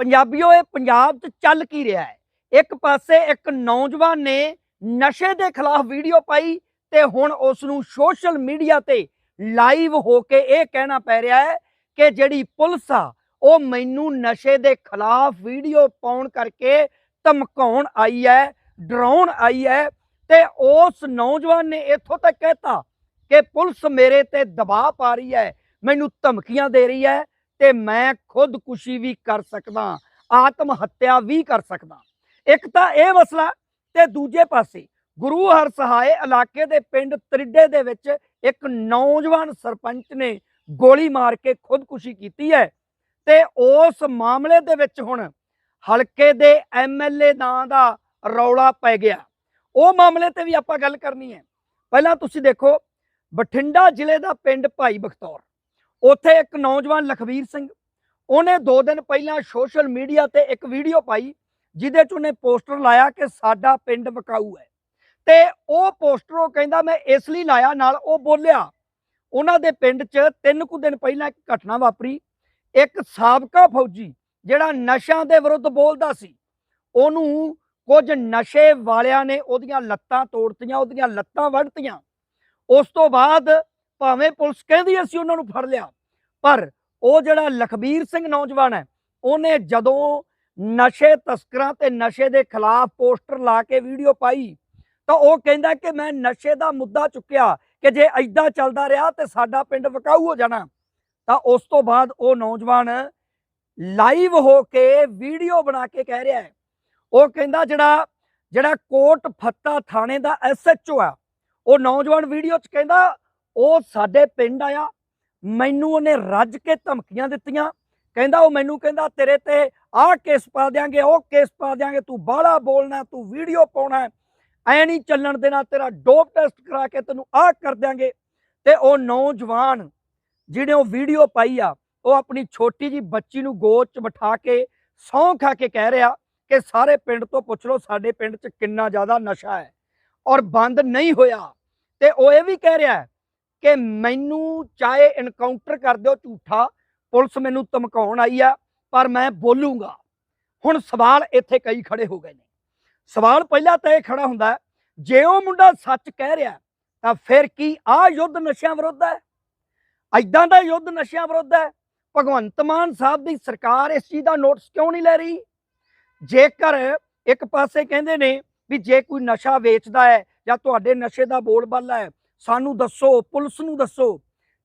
ਪੰਜਾਬੀਓ, ਇਹ ਪੰਜਾਬ 'ਚ ਚੱਲ ਕੀ ਰਿਹਾ ਹੈ? ਇੱਕ ਪਾਸੇ ਇੱਕ ਨੌਜਵਾਨ ਨੇ ਨਸ਼ੇ ਦੇ ਖਿਲਾਫ ਵੀਡੀਓ ਪਾਈ ਤੇ ਹੁਣ ਉਸ ਨੂੰ ਸੋਸ਼ਲ ਮੀਡੀਆ ਤੇ ਲਾਈਵ ਹੋ ਕੇ ਇਹ ਕਹਿਣਾ ਪੈ ਰਿਹਾ ਹੈ ਕਿ ਜਿਹੜੀ ਪੁਲਿਸ ਆ, ਉਹ ਮੈਨੂੰ ਨਸ਼ੇ ਦੇ ਖਿਲਾਫ ਵੀਡੀਓ ਪਾਉਣ ਕਰਕੇ ਧਮਕਾਉਣ ਆਈ ਹੈ, ਡਰਾਉਣ ਆਈ ਹੈ ਤੇ ਉਸ ਨੌਜਵਾਨ ਨੇ ਇੱਥੋਂ ਤੱਕ ਕਹਿਤਾ ਕਿ ਪੁਲਿਸ ਮੇਰੇ ਤੇ ਦਬਾਅ ਪਾ ਰਹੀ ਹੈ, ਮੈਨੂੰ ਧਮਕੀਆਂ ਦੇ ਰਹੀ ਹੈ ਤੇ ਮੈਂ ਖੁਦਕੁਸ਼ੀ ਵੀ ਕਰ ਸਕਦਾ ਆਤਮ ਹੱਤਿਆ ਵੀ ਕਰ ਸਕਦਾ। ਇੱਕ ਤਾਂ ਇਹ ਮਸਲਾ ਤੇ ਦੂਜੇ ਪਾਸੇ ਗੁਰੂ ਹਰ ਸਹਾਏ ਇਲਾਕੇ ਦੇ ਪਿੰਡ ਤਰਿੱਡੇ ਦੇ ਵਿੱਚ ਇੱਕ ਨੌਜਵਾਨ ਸਰਪੰਚ ਨੇ ਗੋਲੀ ਮਾਰ ਕੇ ਖੁਦਕੁਸ਼ੀ ਕੀਤੀ ਹੈ ਤੇ ਉਸ ਮਾਮਲੇ ਦੇ ਵਿੱਚ ਹੁਣ ਹਲਕੇ ਦੇ ਐਮਐਲਏ ਨਾਂ ਦਾ ਰੌਲਾ ਪੈ ਗਿਆ। ਉਹ ਮਾਮਲੇ ਤੇ ਵੀ ਆਪਾਂ ਗੱਲ ਕਰਨੀ ਹੈ। ਪਹਿਲਾਂ ਤੁਸੀਂ ਦੇਖੋ, ਬਠਿੰਡਾ ਜ਼ਿਲ੍ਹੇ ਦਾ ਪਿੰਡ ਭਾਈ ਬਖਤੌਰ। ਉੱਥੇ ਇੱਕ ਨੌਜਵਾਨ ਲਖਵੀਰ ਸਿੰਘ, ਉਹਨੇ 2 ਦਿਨ ਪਹਿਲਾਂ ਸੋਸ਼ਲ ਮੀਡੀਆ ਤੇ ਇੱਕ ਵੀਡੀਓ ਪਾਈ, ਜਿਹਦੇ 'ਚ ਉਹਨੇ ਪੋਸਟਰ ਲਾਇਆ ਕਿ ਸਾਡਾ ਪਿੰਡ ਵਕਾਊ ਹੈ। ਤੇ ਉਹ ਪੋਸਟਰ ਉਹ ਕਹਿੰਦਾ, ਮੈਂ ਇਸ ਲਈ ਲਾਇਆ, ਨਾਲ ਉਹ ਬੋਲਿਆ, ਉਹਨਾਂ ਦੇ ਪਿੰਡ 'ਚ ਤਿੰਨ ਕੁ ਦਿਨ ਪਹਿਲਾਂ ਇੱਕ ਘਟਨਾ ਵਾਪਰੀ। ਇੱਕ ਸਾਬਕਾ ਫੌਜੀ, ਜਿਹੜਾ ਨਸ਼ਿਆਂ ਦੇ ਵਿਰੁੱਧ ਬੋਲਦਾ ਸੀ, ਉਹਨੂੰ ਕੁਝ ਨਸ਼ੇ ਵਾਲਿਆਂ ਨੇ ਉਹਦੀਆਂ ਲੱਤਾਂ ਤੋੜਤੀਆਂ, ਉਹਦੀਆਂ ਲੱਤਾਂ ਵੱਢਤੀਆਂ। ਉਸ ਤੋਂ ਬਾਅਦ ਭਾਵੇਂ ਪੁਲਿਸ ਕਹਿੰਦੀ ਅਸੀਂ ਉਹਨਾਂ ਨੂੰ ਫੜ ਲਿਆ ਪਰ ਉਹ ਜਿਹੜਾ ਲਖਬੀਰ ਸਿੰਘ ਨੌਜਵਾਨ ਹੈ, ਉਹਨੇ ਜਦੋਂ ਨਸ਼ੇ ਤਸਕਰਾਂ ਤੇ ਨਸ਼ੇ ਦੇ ਖਿਲਾਫ ਪੋਸਟਰ ਲਾ ਕੇ ਵੀਡੀਓ ਪਾਈ, ਤਾਂ ਉਹ ਕਹਿੰਦਾ ਕਿ ਮੈਂ ਨਸ਼ੇ ਦਾ ਮੁੱਦਾ ਚੁੱਕਿਆ ਕਿ ਜੇ ਐਦਾਂ ਚੱਲਦਾ ਰਿਹਾ ਤੇ ਸਾਡਾ ਪਿੰਡ ਵਕਾਊ ਹੋ ਜਾਣਾ। ਤਾਂ ਉਸ ਤੋਂ ਬਾਅਦ ਉਹ ਨੌਜਵਾਨ ਲਾਈਵ ਹੋ ਕੇ ਵੀਡੀਓ ਬਣਾ ਕੇ ਕਹਿ ਰਿਹਾ ਹੈ। ਉਹ ਕਹਿੰਦਾ ਜਿਹੜਾ ਜਿਹੜਾ ਕੋਟ ਫੱਤਾ ਥਾਣੇ ਦਾ ਐਸਐਚਓ ਆ, ਉਹ ਨੌਜਵਾਨ ਵੀਡੀਓ 'ਚ ਕਹਿੰਦਾ, ਉਹ ਸਾਡੇ ਪਿੰਡ ਆਇਆ ਮੈਨੂੰ ਉਹਨੇ ਰੱਜ ਕੇ ਧਮਕੀਆਂ ਦਿੱਤੀਆਂ। ਕਹਿੰਦਾ, ਉਹ ਮੈਨੂੰ ਕਹਿੰਦਾ, ਤੇਰੇ ਤੇ ਆਹ ਕੇਸ ਪਾ ਦਿਆਂਗੇ, ਉਹ ਕੇਸ ਪਾ ਦਿਆਂਗੇ, ਤੂੰ ਬਾਹਲਾ ਬੋਲਣਾ, ਤੂੰ ਵੀਡੀਓ ਪਾਉਣਾ ਐ ਨਹੀਂ ਚੱਲਣ ਦੇਣਾ, ਤੇਰਾ ਡੋਪ ਟੈਸਟ ਕਰਾ ਕੇ ਤੈਨੂੰ ਆਹ ਕਰ ਦਿਆਂਗੇ। ਤੇ ਉਹ ਨੌਜਵਾਨ ਜਿਹਨੇ ਉਹ ਵੀਡੀਓ ਪਾਈ ਆ, ਉਹ ਆਪਣੀ ਛੋਟੀ ਜੀ ਬੱਚੀ ਨੂੰ ਗੋਦ 'ਚ ਬਿਠਾ ਕੇ ਸਹੁੰ ਖਾ ਕੇ ਕਹਿ ਰਿਹਾ ਕਿ ਸਾਰੇ ਪਿੰਡ ਤੋਂ ਪੁੱਛ ਲਓ, ਸਾਡੇ ਪਿੰਡ 'ਚ ਕਿੰਨਾ ਜ਼ਿਆਦਾ ਨਸ਼ਾ ਹੈ। ਔਰ ਬੰਦ ਨਹੀਂ ਹੋਇਆ। ਤੇ ਉਹ ਇਹ ਵੀ ਕਹਿ ਰਿਹਾ ਕਿ ਮੈਨੂੰ ਚਾਹੇ ਇਨਕਾਊਂਟਰ ਕਰ ਦਿਓ ਝੂਠਾ, ਪੁਲਿਸ ਮੈਨੂੰ ਧਮਕਾਉਣ ਆਈ ਆ, ਪਰ ਮੈਂ ਬੋਲੂੰਗਾ। ਹੁਣ ਸਵਾਲ ਇੱਥੇ ਕਈ ਖੜੇ ਹੋ ਗਏ ਨੇ। ਸਵਾਲ ਪਹਿਲਾਂ ਤਾਂ ਇਹ ਖੜਾ ਹੁੰਦਾ ਜੇ ਉਹ ਮੁੰਡਾ ਸੱਚ ਕਹਿ ਰਿਹਾ, ਤਾਂ ਫਿਰ ਕੀ ਆ ਯੁੱਧ ਨਸ਼ਿਆਂ ਵਿਰੁੱਧ ਹੈ? ਐਦਾਂ ਦਾ ਯੁੱਧ ਨਸ਼ਿਆਂ ਵਿਰੁੱਧ ਹੈ? ਭਗਵੰਤ ਮਾਨ ਸਾਹਿਬ ਦੀ ਸਰਕਾਰ ਇਸ ਚੀਜ਼ ਦਾ ਨੋਟਿਸ ਕਿਉਂ ਨਹੀਂ ਲੈ ਰਹੀ? ਜੇਕਰ ਇੱਕ ਪਾਸੇ ਕਹਿੰਦੇ ਨੇ ਵੀ ਜੇ ਕੋਈ ਨਸ਼ਾ ਵੇਚਦਾ ਹੈ ਜਾਂ ਤੁਹਾਡੇ ਨਸ਼ੇ ਦਾ ਬੋਲਬਾਲਾ ਹੈ ਸਾਨੂੰ ਦੱਸੋ, ਪੁਲਿਸ ਨੂੰ ਦੱਸੋ।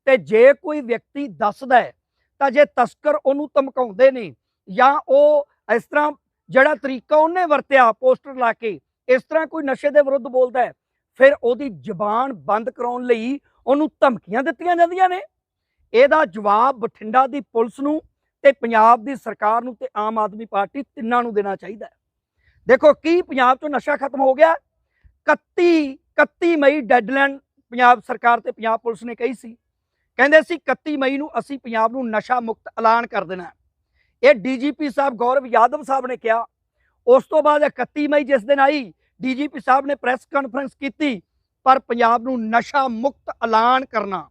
ਤੇ ਜੇ ਕੋਈ ਵਿਅਕਤੀ ਦੱਸਦਾ ਹੈ, ਤਾਂ ਜੇ ਤਸਕਰ ਉਹਨੂੰ ਧਮਕਾਉਂਦੇ ਨੇ ਜਾਂ ਉਹ ਇਸ ਤਰ੍ਹਾਂ ਜਿਹੜਾ ਤਰੀਕਾ ਉਹਨੇ ਵਰਤਿਆ, ਪੋਸਟਰ ਲਾ ਕੇ, ਇਸ ਤਰ੍ਹਾਂ ਕੋਈ ਨਸ਼ੇ ਦੇ ਵਿਰੁੱਧ ਬੋਲਦਾ ਹੈ, ਫਿਰ ਉਹਦੀ ਜ਼ੁਬਾਨ ਬੰਦ ਕਰਾਉਣ ਲਈ ਉਹਨੂੰ ਧਮਕੀਆਂ ਦਿੱਤੀਆਂ ਜਾਂਦੀਆਂ ਨੇ। ਇਹਦਾ ਜਵਾਬ ਬਠਿੰਡਾ ਦੀ ਪੁਲਿਸ ਨੂੰ ਤੇ ਪੰਜਾਬ ਦੀ ਸਰਕਾਰ ਨੂੰ ਤੇ ਆਮ ਆਦਮੀ ਪਾਰਟੀ ਤਿੰਨਾਂ ਨੂੰ ਦੇਣਾ ਚਾਹੀਦਾ ਹੈ। ਦੇਖੋ, ਕੀ ਪੰਜਾਬ 'ਚੋਂ ਨਸ਼ਾ ਖਤਮ ਹੋ ਗਿਆ? 31 31 ਮਈ ਡੈਡਲਾਈਨ ਪੰਜਾਬ ਸਰਕਾਰ ਤੇ ਪੰਜਾਬ ਪੁਲਿਸ ਨੇ ਕਹੀ ਸੀ। ਕਹਿੰਦੇ ਸੀ 31 ਮਈ ਨੂੰ ਅਸੀਂ ਪੰਜਾਬ ਨੂੰ ਨਸ਼ਾ ਮੁਕਤ ਐਲਾਨ ਕਰ ਦੇਣਾ ਹੈ। ਇਹ ਡੀਜੀਪੀ ਸਾਹਿਬ ਗੌਰਵ ਯਾਦਵ ਸਾਹਿਬ ਨੇ ਕਿਹਾ। ਉਸ ਤੋਂ ਬਾਅਦ 31 ਮਈ ਜਿਸ ਦਿਨ ਆਈ ਡੀਜੀਪੀ ਸਾਹਿਬ ਨੇ ਪ੍ਰੈਸ ਕਾਨਫਰੰਸ ਕੀਤੀ, ਪਰ ਪੰਜਾਬ ਨੂੰ ਨਸ਼ਾ ਮੁਕਤ ਐਲਾਨ ਕਰਨਾ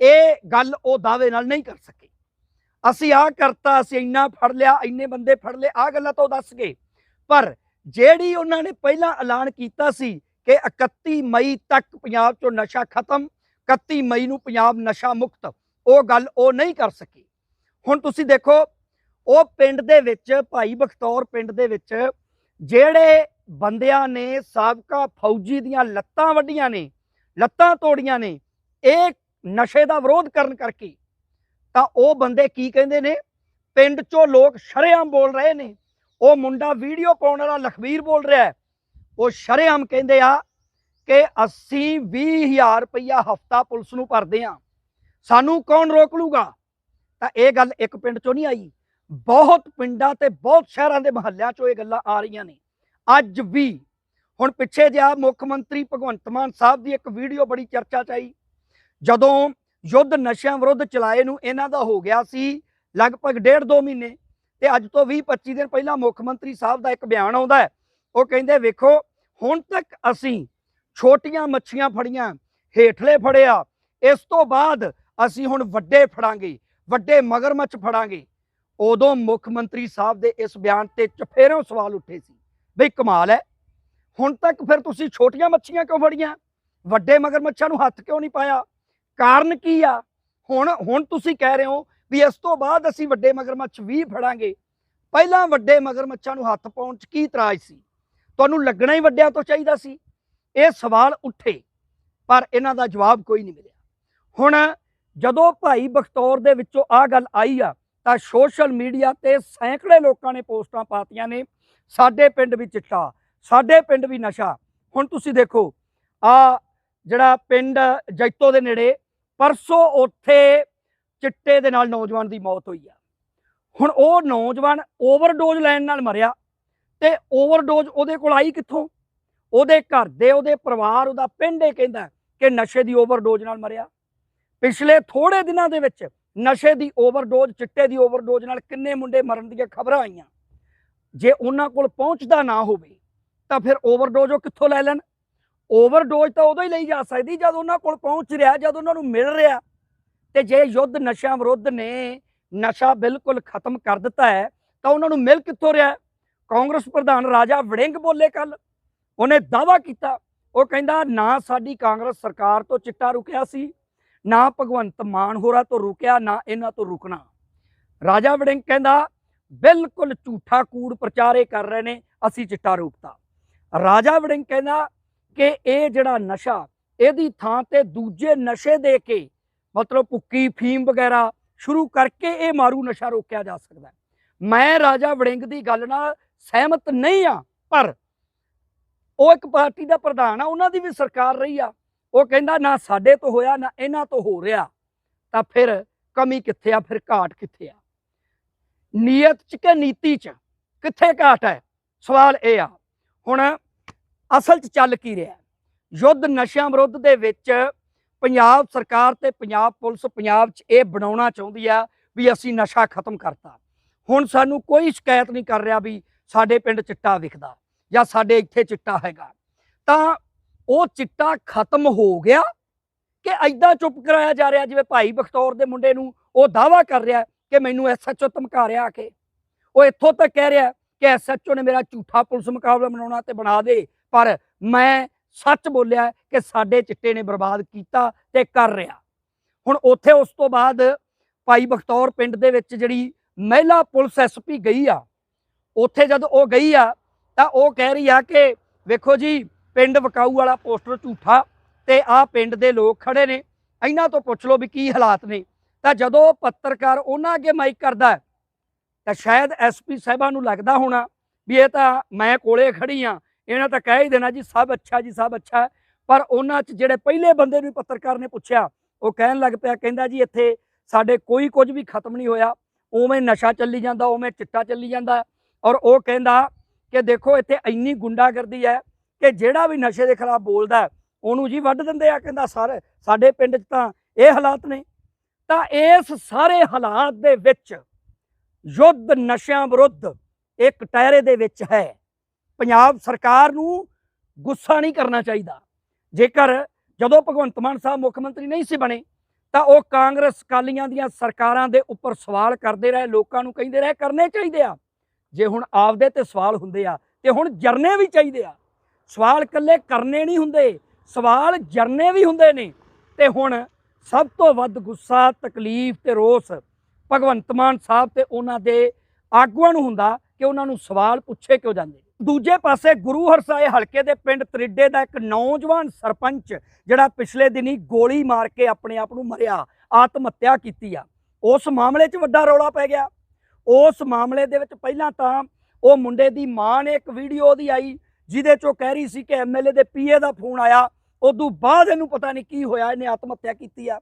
ਇਹ ਗੱਲ ਉਹ ਦਾਅਵੇ ਨਾਲ ਨਹੀਂ ਕਰ ਸਕੇ। ਅਸੀਂ ਆਹ ਕਰਤਾ, ਅਸੀਂ ਇੰਨਾ ਫੜ ਲਿਆ, ਇੰਨੇ ਬੰਦੇ ਫੜ ਲਏ, ਆਹ ਗੱਲਾਂ ਤਾਂ ਉਹ ਦੱਸ ਗਏ। ਪਰ ਜਿਹੜੀ ਉਹਨਾਂ ਨੇ ਪਹਿਲਾਂ ਐਲਾਨ ਕੀਤਾ ਸੀ ਕਿ 31 ਮਈ ਤੱਕ ਪੰਜਾਬ 'ਚੋਂ ਨਸ਼ਾ ਖਤਮ 31 ਮਈ ਨੂੰ ਪੰਜਾਬ ਨਸ਼ਾ ਮੁਕਤ। ਉਹ ਗੱਲ ਉਹ ਨਹੀਂ ਕਰ ਸਕੀ। ਹੁਣ ਤੁਸੀਂ ਦੇਖੋ, ਉਹ ਪਿੰਡ ਦੇ ਵਿੱਚ, ਭਾਈ ਬਖਤੌਰ ਪਿੰਡ ਦੇ ਵਿੱਚ ਜਿਹੜੇ ਬੰਦਿਆਂ ਨੇ ਸਾਬਕਾ ਫੌਜੀ ਦੀਆਂ ਲੱਤਾਂ ਵੱਡੀਆਂ ਨੇ, ਲੱਤਾਂ ਤੋੜੀਆਂ ਨੇ, ਇਹ ਨਸ਼ੇ ਦਾ ਵਿਰੋਧ ਕਰਨ ਕਰਕੇ, ਤਾਂ ਉਹ ਬੰਦੇ ਕੀ ਕਹਿੰਦੇ ਨੇ? ਪਿੰਡ 'ਚੋਂ ਲੋਕ ਸ਼ਰੇਆਮ ਬੋਲ ਰਹੇ ਨੇ। ਉਹ ਮੁੰਡਾ ਵੀਡੀਓ ਪਾਉਣ ਵਾਲਾ ਲਖਵੀਰ ਬੋਲ ਰਿਹਾ ਹੈ। ਉਹ ਸ਼ਰੇਆਮ ਕਹਿੰਦੇ ਆ ਕਿ ਅਸੀਂ 20000 ਰੁਪਇਆ ਹਫਤਾ ਪੁਲਿਸ ਨੂੰ ਭਰਦੇ ਆ। ਸਾਨੂੰ ਕੌਣ ਰੋਕ ਲੂਗਾ? ਤਾਂ ਇਹ ਗੱਲ ਇੱਕ ਪਿੰਡ 'ਚੋਂ ਨਹੀਂ ਆਈ। ਬਹੁਤ ਪਿੰਡਾਂ ਤੇ ਬਹੁਤ ਸ਼ਹਿਰਾਂ ਦੇ ਮਹੱਲਿਆਂ 'ਚੋਂ ਇਹ ਗੱਲਾਂ ਆ ਰਹੀਆਂ ਨੇ। ਅੱਜ ਵੀ ਹੁਣ ਪਿੱਛੇ ਜਿਹਾ ਮੁੱਖ ਮੰਤਰੀ ਭਗਵੰਤ ਮਾਨ ਸਾਹਿਬ ਦੀ ਇੱਕ ਵੀਡੀਓ ਬੜੀ ਚਰਚਾ 'ਚ ਆਈ। ਜਦੋਂ ਯੁੱਧ ਨਸ਼ਿਆਂ ਵਿਰੁੱਧ ਚਲਾਏ ਨੂੰ ਇਹਨਾਂ ਦਾ ਹੋ ਗਿਆ ਸੀ ਲਗਭਗ ਡੇਢ ਦੋ ਮਹੀਨੇ ਤੇ ਅੱਜ ਤੋਂ 20 25 ਦਿਨ ਪਹਿਲਾਂ ਮੁੱਖ ਮੰਤਰੀ ਸਾਹਿਬ ਦਾ ਇੱਕ ਬਿਆਨ ਆਉਂਦਾ ਹੈ। ਉਹ ਕਹਿੰਦੇ, ਵੇਖੋ, ਹੁਣ ਤੱਕ ਅਸੀਂ ਛੋਟੀਆਂ ਮੱਛੀਆਂ ਫੜੀਆਂ, ਹੇਠਲੇ ਫੜਿਆ, ਇਸ ਤੋਂ ਬਾਅਦ ਅਸੀਂ ਹੁਣ ਵੱਡੇ ਫੜਾਂਗੇ, ਵੱਡੇ ਮਗਰਮੱਛ ਫੜਾਂਗੇ। ਉਦੋਂ ਮੁੱਖ ਮੰਤਰੀ ਸਾਹਿਬ ਦੇ ਇਸ ਬਿਆਨ ਤੇ ਚਫੇਰੋਂ ਸਵਾਲ ਉੱਠੇ ਸੀ, ਬਈ ਕਮਾਲ ਹੈ, ਹੁਣ ਤੱਕ ਫਿਰ ਤੁਸੀਂ ਛੋਟੀਆਂ ਮੱਛੀਆਂ ਕਿਉਂ ਫੜੀਆਂ? ਵੱਡੇ ਮਗਰਮੱਛਾਂ ਨੂੰ ਹੱਥ ਕਿਉਂ ਨਹੀਂ ਪਾਇਆ? ਕਾਰਨ ਕੀ ਆ? ਹੁਣ ਹੁਣ ਤੁਸੀਂ ਕਹਿ ਰਹੇ ਹੋ ਵੀ ਇਸ ਤੋਂ ਬਾਅਦ ਅਸੀਂ ਵੱਡੇ ਮਗਰਮੱਛ ਵੀ ਫੜਾਂਗੇ। ਪਹਿਲਾਂ ਵੱਡੇ ਮਗਰਮੱਛਾਂ ਨੂੰ ਹੱਥ ਪਾਉਣ 'ਚ ਕੀ ਇਤਰਾਜ਼ ਸੀ? ਤੁਹਾਨੂੰ ਲੱਗਣਾ ਹੀ ਵੱਡਿਆਂ ਤੋਂ ਚਾਹੀਦਾ ਸੀ। ਇਹ ਸਵਾਲ ਉੱਠੇ, ਪਰ ਇਹਨਾਂ ਦਾ ਜਵਾਬ ਕੋਈ ਨਹੀਂ ਮਿਲਿਆ। ਹੁਣ ਜਦੋਂ ਭਾਈ ਬਖਤੌਰ ਦੇ ਵਿੱਚੋਂ ਆ ਗੱਲ ਆਈ ਆ, ਤਾਂ ਸੋਸ਼ਲ ਮੀਡੀਆ ਤੇ ਸੈਂਕੜੇ ਲੋਕਾਂ ਨੇ ਪੋਸਟਾਂ ਪਾਤੀਆਂ ਨੇ, ਸਾਡੇ ਪਿੰਡ ਵੀ ਚਿੱਟਾ, ਸਾਡੇ ਪਿੰਡ ਵੀ ਨਸ਼ਾ। ਹੁਣ ਤੁਸੀਂ ਦੇਖੋ, ਆ ਜਿਹੜਾ ਪਿੰਡ ਜੈਤੋ ਦੇ ਨੇੜੇ, ਪਰਸੋਂ ਉੱਥੇ ਚਿੱਟੇ ਦੇ ਨਾਲ ਨੌਜਵਾਨ ਦੀ ਮੌਤ ਹੋਈ ਆ। ਹੁਣ ਉਹ ਨੌਜਵਾਨ ਓਵਰਡੋਜ਼ ਲੈਣ ਨਾਲ ਮਰਿਆ। ਤੇ ਓਵਰਡੋਜ਼ ਉਹਦੇ ਕੋਲ ਆਈ ਕਿੱਥੋਂ? ਉਹਦੇ ਘਰ ਦੇ, ਉਹਦੇ ਪਰਿਵਾਰ, ਉਹਦਾ ਪਿੰਡ ਇਹ ਕਹਿੰਦਾ ਕਿ ਨਸ਼ੇ ਦੀ ਓਵਰਡੋਜ਼ ਨਾਲ ਮਰਿਆ। ਪਿਛਲੇ ਥੋੜੇ ਦਿਨਾਂ ਦੇ ਵਿੱਚ ਨਸ਼ੇ ਦੀ ਓਵਰਡੋਜ਼ ਚਿੱਟੇ ਦੀ ਓਵਰਡੋਜ਼ ਨਾਲ ਕਿੰਨੇ ਮੁੰਡੇ ਮਰਨ ਦੀਆਂ ਖਬਰਾਂ ਆਈਆਂ। ਜੇ ਉਹਨਾਂ ਕੋਲ ਪਹੁੰਚਦਾ ਨਾ ਹੋਵੇ, ਤਾਂ ਫਿਰ ਓਵਰਡੋਜ਼ ਉਹ ਕਿੱਥੋਂ ਲੈ ਲੈਣ? ਓਵਰਡੋਜ਼ ਤਾਂ ਉਦੋਂ ਹੀ ਲਈ ਜਾ ਸਕਦੀ ਜਦ ਉਹਨਾਂ ਕੋਲ ਪਹੁੰਚ ਰਿਹਾ, ਜਦ ਉਹਨਾਂ ਨੂੰ ਮਿਲ ਰਿਹਾ। ਤੇ ਜੇ ਯੁੱਧ ਨਸ਼ਿਆਂ ਵਿਰੁੱਧ ਨੇ, ਨਸ਼ਾ ਬਿਲਕੁਲ ਖਤਮ ਕਰ ਦਿੱਤਾ ਹੈ, ਤਾਂ ਉਹਨਾਂ ਨੂੰ ਮਿਲ ਕਿੱਥੋਂ ਰਿਹਾ? ਕਾਂਗਰਸ ਪ੍ਰਧਾਨ ਰਾਜਾ ਵੜਿੰਗ ਬੋਲੇ ਕੱਲ ਉਹਨੇ ਦਾਵਾ ਕੀਤਾ। ਉਹ ਕਹਿੰਦਾ, ਨਾ ਸਾਡੀ ਕਾਂਗਰਸ ਸਰਕਾਰ ਤੋਂ ਚਿੱਟਾ ਰੁਕਿਆ ਸੀ, ਨਾ ਭਗਵੰਤ ਮਾਨ ਹੋਰਾਂ ਤੋਂ ਰੁਕਿਆ, ਨਾ ਇਹਨਾਂ ਤੋਂ ਰੁਕਣਾ। ਰਾਜਾ ਵੜਿੰਗ ਕਹਿੰਦਾ, ਬਿਲਕੁਲ ਝੂਠਾ ਕੂੜ ਪ੍ਰਚਾਰੇ ਕਰ ਰਹੇ ਨੇ, ਅਸੀਂ ਚਿੱਟਾ ਰੋਕਤਾ। ਰਾਜਾ ਵੜਿੰਗ ਕਹਿੰਦਾ ਕਿ ਇਹ ਜਿਹੜਾ ਨਸ਼ਾ, ਇਹਦੀ ਥਾਂ ਤੇ ਦੂਜੇ ਨਸ਼ੇ ਦੇ ਕੇ, ਮਤਲਬ ਭੁੱਕੀ, ਫੀਮ ਵਗੈਰਾ ਸ਼ੁਰੂ ਕਰਕੇ ਇਹ ਮਾਰੂ ਨਸ਼ਾ ਰੋਕਿਆ ਜਾ ਸਕਦਾ ਮੈਂ ਰਾਜਾ ਵੜਿੰਗ ਦੀ ਗੱਲ ਨਾਲ ਸਹਿਮਤ ਨਹੀਂ ਆ, ਪਰ ਉਹ ਇੱਕ ਪਾਰਟੀ ਦਾ ਪ੍ਰਧਾਨ ਆ, ਉਹਨਾਂ ਦੀ ਵੀ ਸਰਕਾਰ ਰਹੀ ਆ। ਉਹ ਕਹਿੰਦਾ ਨਾ ਸਾਡੇ ਤੋਂ ਹੋਇਆ, ਨਾ ਇਹਨਾਂ ਤੋਂ ਹੋ ਰਿਹਾ। ਤਾਂ ਫਿਰ ਕਮੀ ਕਿੱਥੇ ਆ? ਫਿਰ ਘਾਟ ਕਿੱਥੇ ਆ? ਨੀਅਤ ਚ ਕਿ ਨੀਤੀ ਚ? ਕਿੱਥੇ ਘਾਟ ਹੈ? ਸਵਾਲ ਇਹ ਆ। ਹੁਣ ਅਸਲ ਚ ਚੱਲ ਕੀ ਰਿਹਾ? ਯੁੱਧ ਨਸ਼ਿਆਂ ਵਿਰੁੱਧ ਦੇ ਵਿੱਚ ਪੰਜਾਬ ਸਰਕਾਰ ਤੇ ਪੰਜਾਬ ਪੁਲਿਸ ਪੰਜਾਬ 'ਚ ਇਹ ਬਣਾਉਣਾ ਚਾਹੁੰਦੀ ਆ ਵੀ ਅਸੀਂ ਨਸ਼ਾ ਖਤਮ ਕਰਤਾ। ਹੁਣ ਸਾਨੂੰ ਕੋਈ ਸ਼ਿਕਾਇਤ ਨਹੀਂ ਕਰ ਰਿਹਾ ਵੀ ਸਾਡੇ ਪਿੰਡ ਚਿੱਟਾ ਵਿਖਦਾ ਜਾਂ ਸਾਡੇ ਇੱਥੇ ਚਿੱਟਾ ਹੈਗਾ। ਤਾਂ ਉਹ ਚਿੱਟਾ ਖਤਮ ਹੋ ਗਿਆ ਕਿ ਐਦਾਂ ਚੁੱਪ ਕਰਾਇਆ ਜਾ ਰਿਹਾ, ਜਿਵੇਂ ਭਾਈ ਬਖਤੌਰ ਦੇ ਮੁੰਡੇ ਨੂੰ ਉਹ ਦਾਵਾ ਕਰ ਰਿਹਾ ਕਿ ਮੈਨੂੰ ਐਸਐਚਓ ਧਮਕਾ ਰਿਹਾ ਆ ਕੇ। ਉਹ ਇੱਥੋਂ ਤੱਕ ਕਹਿ ਰਿਹਾ ਕਿ ਐਸਐਚਓ ਨੇ ਮੇਰਾ ਝੂਠਾ ਪੁਲਿਸ ਮੁਕਾਬਲਾ ਬਣਾਉਣਾ ਤੇ ਬਣਾ ਦੇ, ਪਰ ਮੈਂ ਸੱਚ ਬੋਲਿਆ ਕਿ ਸਾਡੇ ਚਿੱਟੇ ਨੇ ਬਰਬਾਦ ਕੀਤਾ ਤੇ ਕਰ ਰਿਹਾ। ਹੁਣ ਉੱਥੇ ਉਸ ਤੋਂ ਬਾਅਦ ਭਾਈ ਬਖਤੌਰ ਪਿੰਡ ਦੇ ਵਿੱਚ ਜਿਹੜੀ ਮਹਿਲਾ ਪੁਲਿਸ ਐਸਪੀ ਗਈ ਆ ਉੱਥੇ ਜਦ ਉਹ ਗਈ ਆ, ਤਾਂ ਉਹ ਕਹਿ ਰਹੀ ਆ ਕਿ ਵੇਖੋ ਜੀ, ਪਿੰਡ ਵਕਾਊ ਵਾਲਾ ਪੋਸਟਰ ਝੂਠਾ ਤੇ ਆ ਪਿੰਡ ਦੇ ਲੋਕ ਖੜੇ ਨੇ। ਇਹਨਾਂ ਤੋਂ ਪੁੱਛ ਲਓ ਵੀ ਕੀ ਹਾਲਾਤ ਨੇ। ਤਾਂ ਜਦੋਂ ਪੱਤਰਕਾਰ ਉਹਨਾਂ ਅੱਗੇ ਮਾਈਕ ਕਰਦਾ ਤਾਂ ਸ਼ਾਇਦ ਐਸਪੀ ਸਾਹਿਬਾਂ ਨੂੰ ਲੱਗਦਾ ਹੋਣਾ ਵੀ ਇਹ ਤਾਂ ਮੈਂ ਕੋਲੇ ਖੜੀ ਆ, ਇਹਨਾਂ ਤਾਂ ਕਹਿ ਹੀ ਦੇਣਾ ਜੀ, ਸਭ ਅੱਛਾ ਜੀ, ਸਭ ਅੱਛਾ ਪਰ ਉਹਨਾਂ 'ਚ ਜਿਹੜੇ ਪਹਿਲੇ ਬੰਦੇ ਨੂੰ ਪੱਤਰਕਾਰ ਨੇ ਪੁੱਛਿਆ, ਉਹ ਕਹਿਣ ਲੱਗ ਪਿਆ, ਕਹਿੰਦਾ ਜੀ ਇੱਥੇ ਸਾਡੇ ਕੋਈ ਕੁਝ ਵੀ ਖਤਮ ਨਹੀਂ ਹੋਇਆ। ਉਵੇਂ ਨਸ਼ਾ ਚੱਲੀ ਜਾਂਦਾ, ਉਵੇਂ ਚਿੱਟਾ ਚੱਲੀ ਜਾਂਦਾ। ਔਰ ਉਹ ਕਹਿੰਦਾ ਕਿ ਦੇਖੋ ਇੱਥੇ ਇੰਨੀ ਗੁੰਡਾਗਰਦੀ ਹੈ ਕਿ ਜਿਹੜਾ ਵੀ ਨਸ਼ੇ ਦੇ ਖਿਲਾਫ ਬੋਲਦਾ ਉਹਨੂੰ ਜੀ ਵੱਢ ਦਿੰਦੇ ਆ ਕਹਿੰਦਾ ਸਾਰੇ, ਸਾਡੇ ਪਿੰਡ 'ਚ ਤਾਂ ਇਹ ਹਾਲਾਤ ਨੇ। ਤਾਂ ਇਸ ਸਾਰੇ ਹਾਲਾਤ ਦੇ ਵਿੱਚ ਯੁੱਧ ਨਸ਼ਿਆਂ ਵਿਰੁੱਧ ਇੱਕ ਟਾਇਰੇ ਦੇ ਵਿੱਚ ਹੈ। ਪੰਜਾਬ ਸਰਕਾਰ ਨੂੰ ਗੁੱਸਾ ਨਹੀਂ ਕਰਨਾ ਚਾਹੀਦਾ। ਜੇਕਰ ਜਦੋਂ ਭਗਵੰਤ ਮਾਨ ਸਾਹਿਬ ਮੁੱਖ ਮੰਤਰੀ ਨਹੀਂ ਸੀ ਬਣੇ, ਤਾਂ ਉਹ ਕਾਂਗਰਸ ਕਾਲੀਆਂ ਦੀਆਂ ਸਰਕਾਰਾਂ ਦੇ ਉੱਪਰ ਸਵਾਲ ਕਰਦੇ ਰਹੇ, ਲੋਕਾਂ ਨੂੰ ਕਹਿੰਦੇ ਰਹੇ, ਕਰਨੇ ਚਾਹੀਦੇ ਆ। ਜੇ ਹੁਣ ਆਪਦੇ ਤੇ ਸਵਾਲ ਹੁੰਦੇ ਆ, ਤੇ ਹੁਣ ਜਰਨੇ ਵੀ ਚਾਹੀਦੇ ਆ। ਸਵਾਲ ਇਕੱਲੇ ਕਰਨੇ ਨਹੀਂ ਹੁੰਦੇ, ਸਵਾਲ ਜਰਨੇ ਵੀ ਹੁੰਦੇ ਨੇ। ਤੇ ਹੁਣ ਸਭ ਤੋਂ ਵੱਧ ਗੁੱਸਾ, ਤਕਲੀਫ ਤੇ ਰੋਸ ਭਗਵੰਤ ਮਾਨ ਸਾਹਿਬ ਤੇ ਉਹਨਾਂ ਦੇ ਆਗੂਆਂ ਨੂੰ ਹੁੰਦਾ ਕਿ ਉਹਨਾਂ ਨੂੰ ਸਵਾਲ ਪੁੱਛੇ ਕਿਉਂ ਜਾਂਦੇ। ਦੂਜੇ ਪਾਸੇ ਗੁਰੂ ਹਰਸਾਏ ਹਲਕੇ ਦੇ ਪਿੰਡ ਤਰਿੱਡੇ ਦਾ ਇੱਕ ਨੌਜਵਾਨ ਸਰਪੰਚ ਜਿਹੜਾ ਪਿਛਲੇ ਦਿਨੀ ਗੋਲੀ ਮਾਰ ਕੇ ਆਪਣੇ ਆਪ ਨੂੰ ਮਰਿਆ ਆਤਮ ਹੱਤਿਆ ਕੀਤੀ ਆ। ਉਸ ਮਾਮਲੇ 'ਚ ਵੱਡਾ ਰੌਲਾ ਪੈ ਗਿਆ। ਉਸ ਮਾਮਲੇ ਦੇ ਵਿੱਚ ਪਹਿਲਾਂ ਤਾਂ ਉਹ ਮੁੰਡੇ ਦੀ ਮਾਂ ਨੇ ਇੱਕ ਵੀਡੀਓ ਦੀ ਆਈ, ਜਿਹਦੇ 'ਚ ਉਹ ਕਹਿ ਰਹੀ ਸੀ ਕਿ ਐਮਐਲਏ ਦੇ ਪੀਏ ਦਾ ਫੋਨ ਆਇਆ, ਉਦੋਂ ਬਾਅਦ ਇਹਨੂੰ ਪਤਾ ਨਹੀਂ ਕੀ ਹੋਇਆ, ਇਹਨੇ ਆਤਮ ਹੱਤਿਆ ਕੀਤੀ ਆ।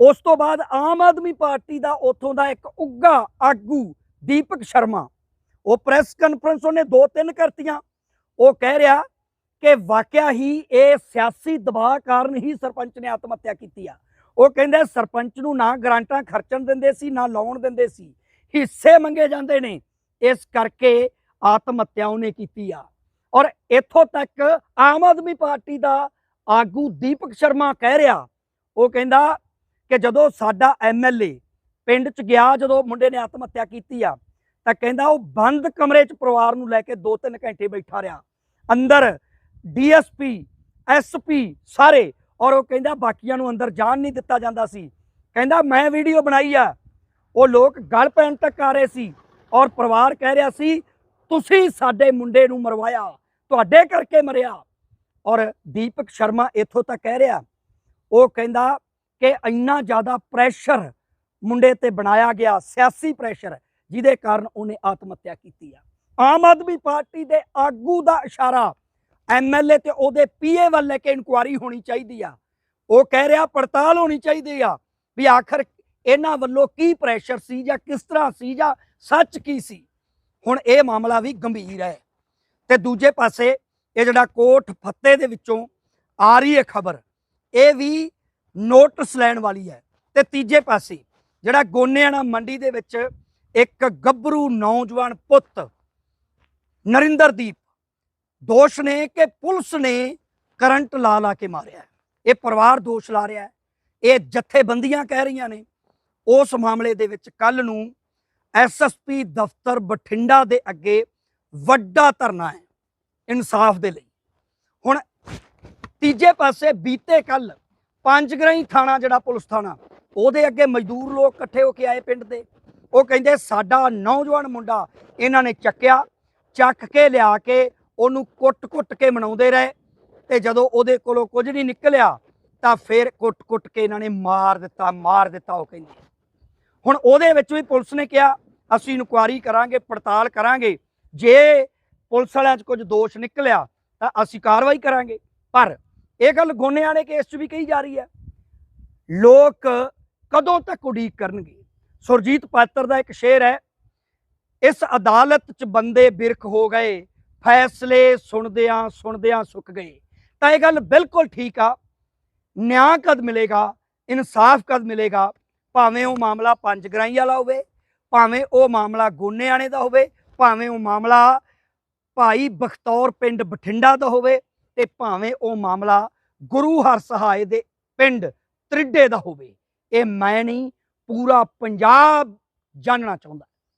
ਉਸ ਤੋਂ ਬਾਅਦ ਆਮ ਆਦਮੀ ਪਾਰਟੀ ਦਾ ਉੱਥੋਂ ਦਾ ਇੱਕ ਉੱਗਾ ਆਗੂ ਦੀਪਕ ਸ਼ਰਮਾ, ਉਹ ਪ੍ਰੈਸ ਕਾਨਫਰੰਸ ਉਹਨੇ ਦੋ ਤਿੰਨ ਕਰਤੀਆਂ। ਉਹ ਕਹਿ ਰਿਹਾ ਕਿ ਵਾਕਿਆ ਹੀ ਇਹ ਸਿਆਸੀ ਦਬਾਅ ਕਾਰਨ ਹੀ ਸਰਪੰਚ ਨੇ ਆਤਮ ਹੱਤਿਆ ਕੀਤੀ ਆ। ਉਹ ਕਹਿੰਦੇ ਸਰਪੰਚ ਨੂੰ ਨਾ ਗ੍ਰਾਂਟਾਂ ਖਰਚਣ ਦਿੰਦੇ ਸੀ, ਨਾ ਲਾਉਣ ਦਿੰਦੇ ਸੀ। ਹਿੱਸੇ ਮੰਗੇ ਜਾਂਦੇ ਨੇ। ਇਸ ਕਰਕੇ ਆਤਮ ਹੱਤਿਆ ਉਹਨੇ ਕੀਤੀ ਆ। ਔਰ ਇੱਥੋਂ ਤੱਕ ਆਮ ਆਦਮੀ ਪਾਰਟੀ ਦਾ ਆਗੂ ਦੀਪਕ ਸ਼ਰਮਾ ਕਹਿ ਰਿਹਾ, ਉਹ ਕਹਿੰਦਾ ਕਿ ਜਦੋਂ ਸਾਡਾ ਐਮਐਲਏ ਪਿੰਡ ਚ ਗਿਆ, ਜਦੋਂ ਮੁੰਡੇ ਨੇ ਆਤਮ ਹੱਤਿਆ ਕੀਤੀ ਆ, ਤਾਂ ਕਹਿੰਦਾ ਉਹ ਬੰਦ ਕਮਰੇ ਚ ਪਰਿਵਾਰ ਨੂੰ ਲੈ ਕੇ 2-3 ਘੰਟੇ ਬੈਠਾ ਰਿਹਾ। ਅੰਦਰ ਡੀਐਸਪੀ ਐਸਪੀ ਸਾਰੇ, ਔਰ ਉਹ ਕਹਿੰਦਾ ਬਾਕੀਆਂ ਨੂੰ ਅੰਦਰ ਜਾਣ ਨਹੀਂ ਦਿੱਤਾ ਜਾਂਦਾ ਸੀ। ਕਹਿੰਦਾ ਮੈਂ ਵੀਡੀਓ ਬਣਾਈ ਆ ਉਹ ਲੋਕ ਗਲ ਪੈਣ ਤੱਕ ਆ ਰਹੇ ਸੀ ਔਰ ਪਰਿਵਾਰ ਕਹਿ ਰਿਹਾ ਸੀ, ਤੁਸੀਂ ਸਾਡੇ ਮੁੰਡੇ ਨੂੰ ਮਰਵਾਇਆ, ਤੁਹਾਡੇ ਕਰਕੇ ਮਰਿਆ। ਔਰ ਦੀਪਕ ਸ਼ਰਮਾ ਇੱਥੋਂ ਤੱਕ ਕਹਿ ਰਿਹਾ, ਉਹ ਕਹਿੰਦਾ ਕਿ ਇੰਨਾ ਜ਼ਿਆਦਾ ਪ੍ਰੈਸ਼ਰ ਮੁੰਡੇ ਤੇ ਬਣਾਇਆ ਗਿਆ, ਸਿਆਸੀ ਪ੍ਰੈਸ਼ਰ ਜਿਹਦੇ ਕਾਰਨ ਉਹਨੇ ਆਤਮ ਹੱਤਿਆ ਕੀਤੀ ਆ। ਆਮ ਆਦਮੀ ਪਾਰਟੀ ਦੇ ਆਗੂ ਦਾ ਇਸ਼ਾਰਾ ਐਮਐਲਏ ਤੇ ਉਹਦੇ ਪੀਏ ਵੱਲ ਲੈ ਕੇ ਇਨਕੁਆਰੀ ਹੋਣੀ ਚਾਹੀਦੀ ਆ। ਉਹ ਕਹਿ ਰਿਹਾ, ਪੜਤਾਲ ਹੋਣੀ ਚਾਹੀਦੀ ਆ ਵੀ ਆਖਰ ਇਹਨਾਂ ਵੱਲੋਂ ਕੀ ਪ੍ਰੈਸ਼ਰ ਸੀ ਜਾਂ ਕਿਸ ਤਰ੍ਹਾਂ ਸੀ ਜਾਂ ਸੱਚ ਕੀ ਸੀ? ਹੁਣ ਇਹ ਮਾਮਲਾ ਵੀ ਗੰਭੀਰ ਹੈ। ਤੇ ਦੂਜੇ ਪਾਸੇ ਇਹ ਜਿਹੜਾ ਕੋਟ ਫੱਤੇ ਦੇ ਵਿੱਚੋਂ ਆ ਰਹੀ ਹੈ ਖਬਰ, ਇਹ ਵੀ ਨੋਟਿਸ ਲੈਣ ਵਾਲੀ ਹੈ। ਤੇ ਤੀਜੇ ਪਾਸੇ ਜਿਹੜਾ ਗੋਨਿਆਣਾ ਮੰਡੀ ਦੇ ਵਿੱਚ ਇੱਕ ਗੱਭਰੂ ਨੌਜਵਾਨ ਪੁੱਤ ਨਰਿੰਦਰਦੀਪ ਦੋਸ਼ ਨੇ ਕਿ ਪੁਲਿਸ ਨੇ ਕਰੰਟ ਲਾ ਲਾ ਕੇ ਮਾਰਿਆ ਇਹ ਪਰਿਵਾਰ ਦੋਸ਼ ਲਾ ਰਿਹਾ ਇਹ ਜਥੇਬੰਦੀਆਂ ਕਹਿ ਰਹੀਆਂ ਨੇ। ਉਸ ਮਾਮਲੇ ਦੇ ਵਿੱਚ ਕੱਲ ਨੂੰ ਐਸਐਸਪੀ ਦਫ਼ਤਰ ਬਠਿੰਡਾ ਦੇ ਅੱਗੇ ਵੱਡਾ ਧਰਨਾ ਹੈ ਇਨਸਾਫ ਦੇ ਲਈ। ਹੁਣ ਤੀਜੇ ਪਾਸੇ ਬੀਤੇ ਕੱਲ ਪੰਜਗਰਾਈ ਥਾਣਾ ਜਿਹੜਾ ਪੁਲਿਸ ਥਾਣਾ, ਉਹਦੇ ਅੱਗੇ ਮਜ਼ਦੂਰ ਲੋਕ ਇਕੱਠੇ ਹੋ ਕੇ ਆਏ ਪਿੰਡ ਦੇ। ਉਹ ਕਹਿੰਦੇ ਸਾਡਾ ਨੌਜਵਾਨ ਮੁੰਡਾ ਇਹਨਾਂ ਨੇ ਚੱਕਿਆ, ਚੱਕ ਕੇ ਲਿਆ ਕੇ ਉਹਨੂੰ ਕੁੱਟ-ਕੁੱਟ ਕੇ ਮਨਾਉਂਦੇ ਰਹੇ ਤੇ ਜਦੋਂ ਉਹਦੇ ਕੋਲੋਂ ਕੁਝ ਨਹੀਂ ਨਿਕਲਿਆ ਤਾਂ ਫਿਰ ਕੁੱਟ-ਕੁੱਟ ਕੇ ਇਹਨਾਂ ਨੇ ਮਾਰ ਦਿੱਤਾ ਮਾਰ ਦਿੱਤਾ ਉਹ ਕਹਿੰਦੇ। ਹੁਣ ਉਹਦੇ ਵਿੱਚ ਵੀ ਪੁਲਿਸ ਨੇ ਕਿਹਾ, ਅਸੀਂ ਇਨਕੁਆਰੀ ਕਰਾਂਗੇ, ਪੜਤਾਲ ਕਰਾਂਗੇ। ਜੇ ਪੁਲਿਸ ਵਾਲਿਆਂ 'ਚ ਕੁਝ ਦੋਸ਼ ਨਿਕਲਿਆ, ਤਾਂ ਅਸੀਂ ਕਾਰਵਾਈ ਕਰਾਂਗੇ। ਪਰ ਇਹ ਗੱਲ ਗੋਨਿਆਂ ਗੋਨੇਆਣੇ ਕੇਸ 'ਚ ਵੀ ਕਹੀ ਜਾ ਰਹੀ ਹੈ। ਲੋਕ ਕਦੋਂ ਤੱਕ ਉਡੀਕ ਕਰਨਗੇ? ਸੁਰਜੀਤ ਪਾਤਰ ਦਾ ਇੱਕ ਸ਼ੇਰ ਹੈ, ਇਸ ਅਦਾਲਤ 'ਚ ਬੰਦੇ ਬਿਰਖ ਹੋ ਗਏ, ਫੈਸਲੇ ਸੁਣਦਿਆਂ ਸੁਣਦਿਆਂ ਸੁੱਕ ਗਏ। ਤਾਂ ਇਹ ਗੱਲ ਬਿਲਕੁਲ ਠੀਕ ਆ। ਨਿਆਂ ਕਦ ਮਿਲੇਗਾ? ਇਨਸਾਫ ਕਦ ਮਿਲੇਗਾ? ਭਾਵੇਂ ਉਹ ਮਾਮਲਾ ਪੰਜ ਗਰਾਈ ਵਾਲਾ ਹੋਵੇ, ਭਾਵੇਂ ਉਹ ਮਾਮਲਾ ਗੋਨੇ ਗੋਨੇਆਣੇ ਦਾ ਹੋਵੇ, ਭਾਵੇਂ ਉਹ ਮਾਮਲਾ ਭਾਈ ਬਖਤੌਰ ਪਿੰਡ ਬਠਿੰਡਾ ਦਾ ਹੋਵੇ ਤੇ ਭਾਵੇਂ ਉਹ ਮਾਮਲਾ ਗੁਰੂ ਹਰ ਹਰਸਹਾਏ ਦੇ ਪਿੰਡ ਤ੍ਰਿੱਡੇ ਦਾ ਹੋਵੇ, ਇਹ ਮੈਂ ਨਹੀਂ ਪੂਰਾ ਪੰਜਾਬ ਜਾਣਨਾ ਚਾਹੁੰਦਾ।